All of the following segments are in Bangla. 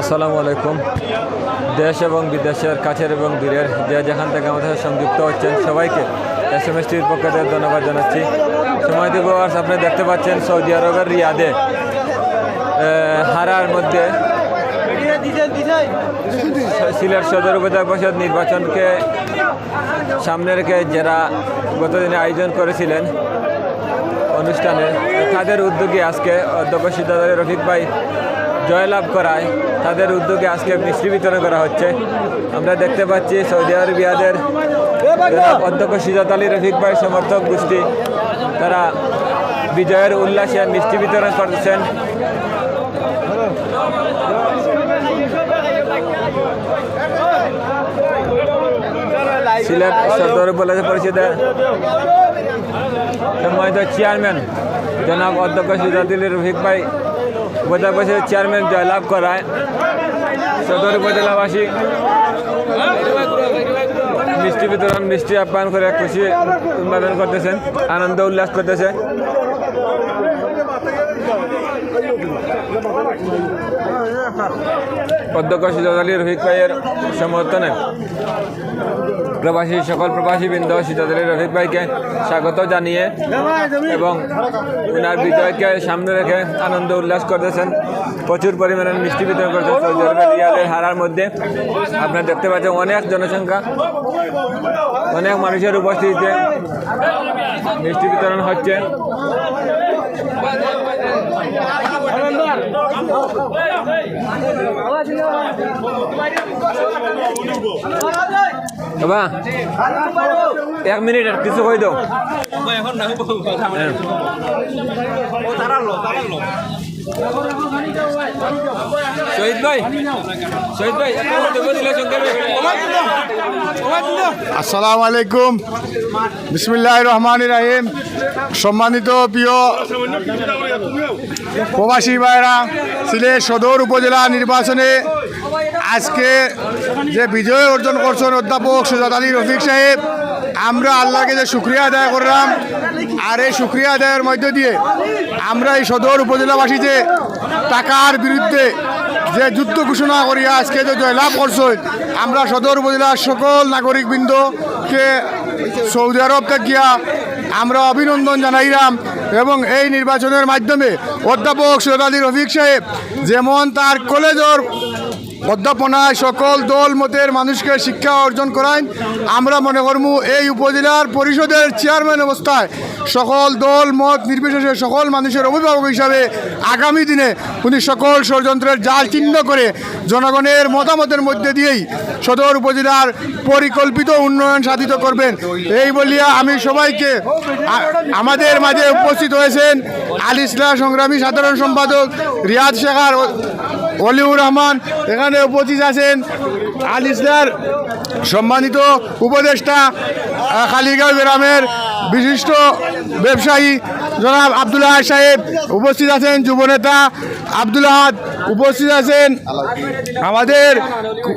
আসসালামু আলাইকুম। দেশ এবং বিদেশের কাছের এবং দূরের যে যেখান থেকে আমাদের সংযুক্ত হচ্ছেন সবাইকে এস এম এস টির পক্ষ থেকে ধন্যবাদ জানাচ্ছি। সময় দিব, আর আপনি দেখতে পাচ্ছেন সৌদি আরবের রিয়াদে হারার মধ্যে সিলেট সদর উপজেলা পরিষদ নির্বাচনকে সামনে রেখে যারা গতদিনে আয়োজন করেছিলেন অনুষ্ঠানে, তাদের উদ্যোগে আজকে অধ্যক্ষ সিদ্ধার্থ রফিক ভাই জয়লাভ করায়। তাদের উদ্যোগে আজকে মিষ্টি বিতরণ করা হচ্ছে। আমরা দেখতে পাচ্ছি সৌদি আরবিয়াদের অধ্যক্ষ সিজাত আলী রফিক ভাই, সমর্থক গোষ্ঠী। তারা বিজয়ের উল্লাসে মিষ্টি বিতরণ করছেন। সিলেট সদর উপজেলা পরিষদের সম্মানিত চেয়ারম্যান জনাব অধ্যক্ষ সিরাজুল রফিক ভাই উপজেলা পরিষদের চেয়ারম্যান জয়লাভ করায়। সদর উপজেলাবাসী মিষ্টি বিতরণ, মিষ্টি আপ্যায়ন করে খুশি উন্মাদন করতেছেন, আনন্দ উল্লাস করতেছে। অধ্যক্ষ সিরাজ আলী রফিক ভাইয়ের সমর্থনে প্রবাসী, সকল প্রবাসী বৃন্দ আলী রফিক ভাইকে স্বাগত জানিয়ে এবং ওনার বিজয়কে সামনে রেখে আনন্দ উল্লাস করতেছেন। প্রচুর পরিমাণে মিষ্টি বিতরণ করছেন সৌদি আরবের হারার মধ্যে। আপনারা দেখতে পাচ্ছেন অনেক জনসংখ্যা, অনেক মানুষের উপস্থিতিতে মিষ্টি বিতরণ হচ্ছে। বাবা এক মিনিট আর কিছু কই দাও হ্যাঁ। আসসালামু আলাইকুম। বিসমিল্লাহ রহমান রাহিম। সম্মানিত প্রিয় প্রবাসী ভাইরা, সিলেট সদর উপজেলা নির্বাচনে আজকে যে বিজয় অর্জন করছেন অধ্যাপক সুজাত আলী রফিক সাহেব আমরা আল্লাহকে যে শুক্রিয়া আদায় করলাম আর এই শুক্রিয়া আদায়ের মধ্য দিয়ে আমরা এই সদর উপজেলাবাসী যে টাকার বিরুদ্ধে যে যুদ্ধ ঘোষণা করিয়া আজকে যে জয়লাভ করছেন আমরা সদর উপজেলার সকল নাগরিকবৃন্দকে সৌদি আরব থাকিয়া আমরা অভিনন্দন জানাইলাম এবং এই নির্বাচনের মাধ্যমে অধ্যাপক সৈয়দ আলী রফিক সাহেব যেমন তার কলেজের অধ্যাপনায় সকল দল, মতের মানুষকে শিক্ষা অর্জন করায়। আমরা মনে করব এই উপজেলার পরিষদের চেয়ারম্যান অবস্থায় সকল দল, মত নির্বিশেষে সকল মানুষের অভিভাবক হিসাবে আগামী দিনে উনি সকল ষড়যন্ত্রের জাল চিহ্ন করে জনগণের মতামতের মধ্যে দিয়েই সদর উপজেলার পরিকল্পিত উন্নয়ন সাধিত করবেন। এই বলিয়া আমি সবাইকে আমাদের মাঝে উপস্থিত হয়েছেন আল ইসলাম সংগ্রামী সাধারণ সম্পাদক রিয়াদ শেখার অলিউর রহমান এখানে উপস্থিত আছেন আল ইসলার সম্মানিত উপদেষ্টা আহ, কালীগাঁও গ্রামের বিশিষ্ট ব্যবসায়ী জনাব আবদুল্লাহ সাহেব উপস্থিত আছেন যুবনেতা আব্দুল আহাদ উপস্থিত আছেন। আমাদের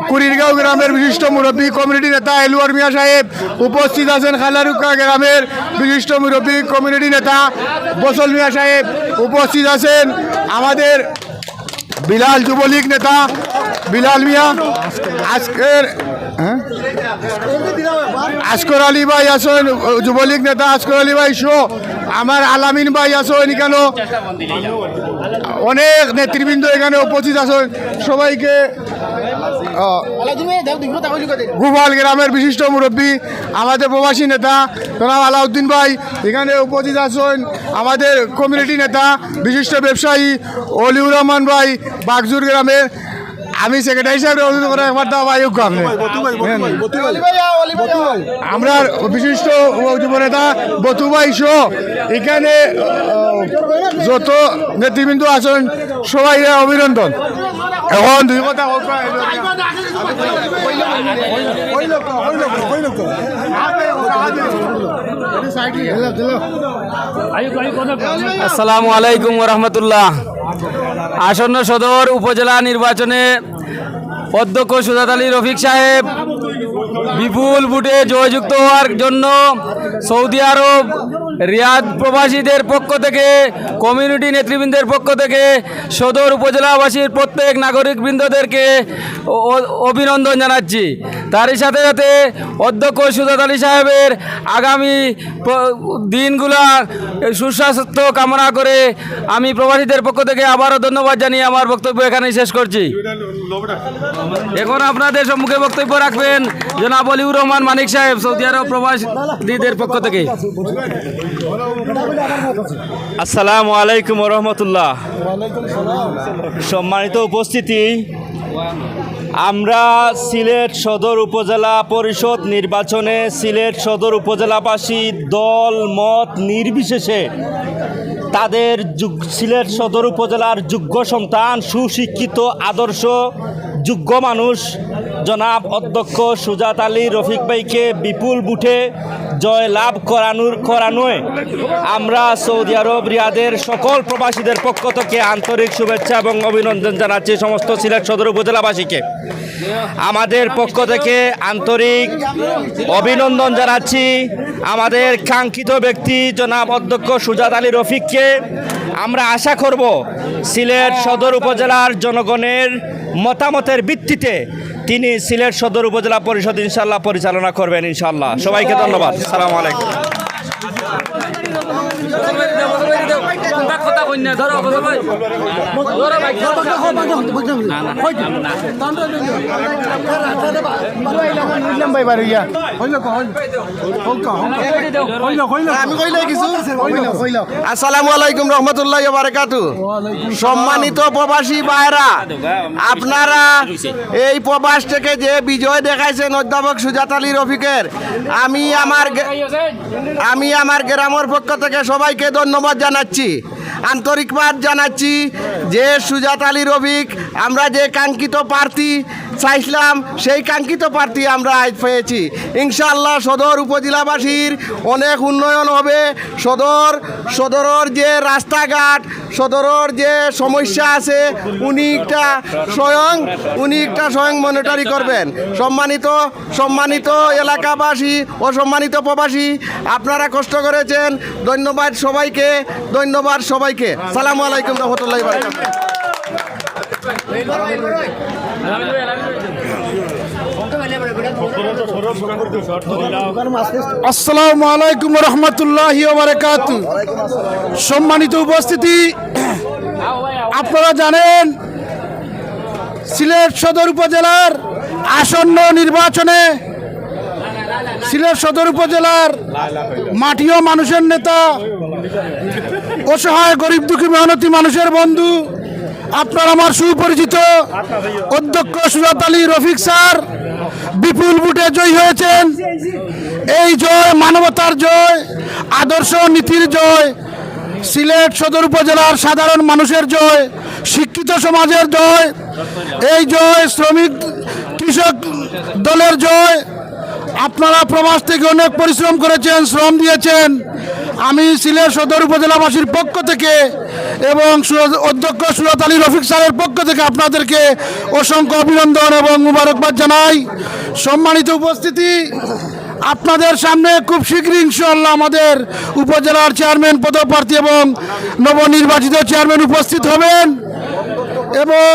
কুড়িরগাঁও গ্রামের বিশিষ্ট মুরব্বী কমিউনিটি নেতা এলুয়ার মিয়া সাহেব উপস্থিত আছেন খালারুকা গ্রামের বিশিষ্ট মুরব্বী কমিউনিটি নেতা বসল মিয়া সাহেব উপস্থিত আছেন। আমাদের বিলাল যুবলীগ নেতা, বিলাল মিয়া, আজকের হ্যাঁ? আসকর আলী ভাই আসেন, যুবলীগ নেতা আসকর আলী ভাই, শো। আমার আলামিন ভাই আসেন এখানে। অনেক নেতৃবৃন্দ এখানে উপস্থিত আসেন সবাইকে গোপাল গ্রামের বিশিষ্ট মুরব্বী, আমাদের প্রবাসী নেতা জনাব আলাউদ্দিন ভাই, এখানে উপস্থিত আছেন আমাদের কমিউনিটি নেতা, বিশিষ্ট ব্যবসায়ী অলিউর রহমান ভাই, বাগজুর গ্রামের। আমি সেক্রেটারি হিসাবে অনুরোধ করে একবার দাও ভাই আপনি আমরা বিশিষ্ট যুবনেতা বতুভাই শো এখানে যত নেতৃবৃন্দ আছেন সবাই অভিনন্দন। এখন দুই কথা আসসালামু আলাইকুম রহমতুল্লাহ আসন্ন সদর উপজেলা নির্বাচনে অধ্যক্ষ সুজাত আলী রফিক সাহেব বিপুল ভোটে জয়যুক্ত হওয়ার জন্য সৌদি আরব রিয়াদ প্রবাসীদের পক্ষ থেকে কমিউনিটি নেতৃবৃন্দের পক্ষ থেকে সদর উপজেলাবাসীর প্রত্যেক নাগরিকবৃন্দদেরকে অভিনন্দন জানাচ্ছি। তারই সাথে সাথে অধ্যক্ষ সুজাত আলী সাহেবের আগামী দিনগুলা সুস্বাস্থ্য কামনা করে আমি প্রবাসীদের পক্ষ থেকে আবারও ধন্যবাদ জানিয়ে আমার বক্তব্য এখানে শেষ করছি। এখন আপনাদের সম্মুখে বক্তব্য রাখবেন জনাব অলিউর রহমান মানিক সাহেব, সৌদি আরব প্রবাসীদের পক্ষ থেকে। আসসালামু আলাইকুম রহমতুল্লাহ সম্মানিত উপস্থিতি আমরা সিলেট সদর উপজেলা পরিষদ নির্বাচনে সিলেট সদর উপজেলাবাসী দল মত নির্বিশেষে তাদের যোগ- সিলেট সদর উপজেলার যোগ্য সন্তান সুশিক্ষিত আদর্শ যোগ্য মানুষ জনাব অধ্যক্ষ সুজাত আলী রফিক ভাইকে বিপুল বুটে জয় লাভ করানোর করানোয় আমরা সৌদি আরব, রিয়াদের সকল প্রবাসীদের পক্ষ থেকে আন্তরিক শুভেচ্ছা এবং অভিনন্দন জানাচ্ছি সমস্ত সিলেট সদর উপজেলাবাসীকে। আমাদের পক্ষ থেকে আন্তরিক অভিনন্দন জানাচ্ছি আমাদের কাঙ্ক্ষিত ব্যক্তি জনাব অধ্যক্ষ সুজাত আলী রফিককে। আমরা আশা করব সিলেট সদর উপজেলার জনগণের মতামতের ভিত্তিতে তিনি সিলেট সদর উপজেলা পরিষদ ইনশাল্লাহ পরিচালনা করবেন ইনশাল্লাহ সবাইকে ধন্যবাদ। সালাম আলাইকুম। আমি কইলে কিছু আসসালামু আলাইকুম রহমতুল্লাহ বারাকাতু সম্মানিত প্রবাসী ভাইরা আপনারা এই প্রবাস থেকে যে বিজয় দেখাইছেন অধ্যাপক সুজাত আলী রফিকের আমি আমার আমি আমার গ্রামের পক্ষ থেকে সবাইকে ধন্যবাদ জানাচ্ছি আন্তরিকবাদ জানাচ্ছি যে সুজাত আলী রবিক আমরা যে কাঙ্ক্ষিত প্রার্থী চাইছিলাম, সেই কাঙ্ক্ষিত প্রার্থী আমরা আজ পেয়েছি। ইনশাআল্লাহ সদর উপজেলাবাসীর অনেক উন্নয়ন হবে। সদর, সদরের যে রাস্তাঘাট, সদরের যে সমস্যা আছে, উনি একটা স্বয়ং, উনি একটা স্বয়ং মনিটারি করবেন। সম্মানিত সম্মানিত এলাকাবাসী ও সম্মানিত প্রবাসী, আপনারা কষ্ট করেছেন। ধন্যবাদ সবাইকে ধন্যবাদ সবাইকে। সালামু আলাইকুম রহমতুল্লাহ আসসালামু রহমতুল্লাহ সম্মানিত উপস্থিতি, আপনারা জানেন সিলেট সদর উপজেলার আসন্ন নির্বাচনে সিলেট সদর উপজেলার মাটিও মানুষের নেতা, অসহায়, গরিব দুঃখী, মেহনতি মানুষের বন্ধু আপনার আমার সুপরিচিত অধ্যক্ষ সুরাত আলী রফিক স্যার, বিপুল বুটে জয়ী হয়েছেন। এই জয়, মানবতার জয়, আদর্শ নীতির জয়, সিলেট সদর উপজেলার সাধারণ মানুষের জয়, শিক্ষিত সমাজের জয়, এই জয় শ্রমিক কৃষক দলের জয়। আপনারা প্রবাস থেকে অনেক পরিশ্রম করেছেন, শ্রম দিয়েছেন। আমি সিলেট সদর উপজেলাবাসীর পক্ষ থেকে এবং অধ্যক্ষ সুরত আলী রফিক স্যারের পক্ষ থেকে আপনাদেরকে অসংখ্য অভিনন্দন এবং মুবারকবাদ জানাই। সম্মানিত উপস্থিতি, আপনাদের সামনে খুব শীঘ্রই ইনশাল্লাহ আমাদের উপজেলার চেয়ারম্যান, পদপ্রার্থী এবং নবনির্বাচিত চেয়ারম্যান উপস্থিত হবেন। এবং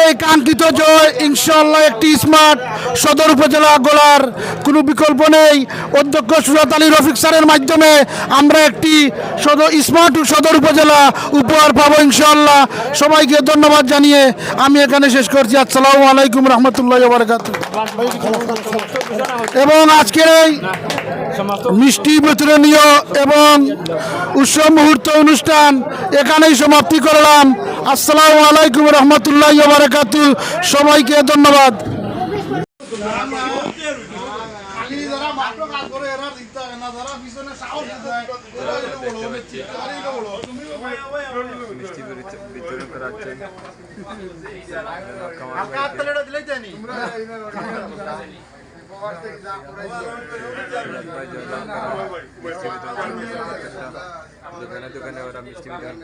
এই কাঙ্ক্ষিত জয় ইনশাল্লাহ একটি স্মার্ট সদর উপজেলা গোলার কোনো বিকল্প নেই। অধ্যক্ষ সুরাত আলী রফিক স্যারের মাধ্যমে আমরা একটি সদর, স্মার্ট সদর উপজেলা উপহার পাবো ইনশাল্লাহ সবাইকে ধন্যবাদ জানিয়ে আমি এখানে শেষ করছি। আসসালামু আলাইকুম রহমতুল্লাহ বারকাত এবং আজকের এই মিষ্টি বিতরণীয় এবং উৎসব মুহূর্ত অনুষ্ঠান এখানেই সমাপ্তি করলাম। আসসালামু আলাইকুম রহমতুল্লাহ বারাকাতু সবাইকে ধন্যবাদ। দোকানে দোকানে ওরা মিষ্টি বিতরণ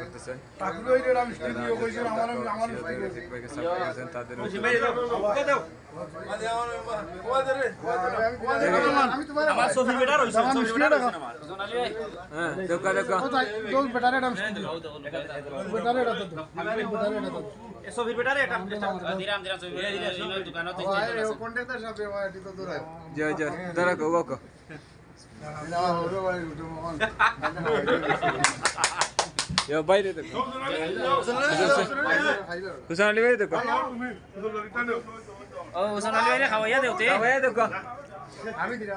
আছেন তাদের জয় জয়। ধরো গো গো না হলো ভাই উঠো মন ইয়ো বাইরে দেখো হুসেন আলী ভাই দেখো ও সোনালি ভাই খাওয়াইয়া দেউতে ভাই দেখো আমি দিরা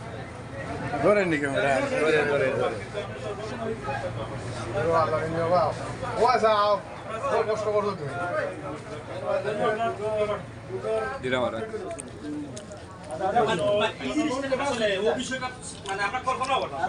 ধরে নি ক্যামেরা ধরে ধরে ধরে কষ্ট করছ তুমি। দিলাম আর মানে আমরা কল্পনা করলাম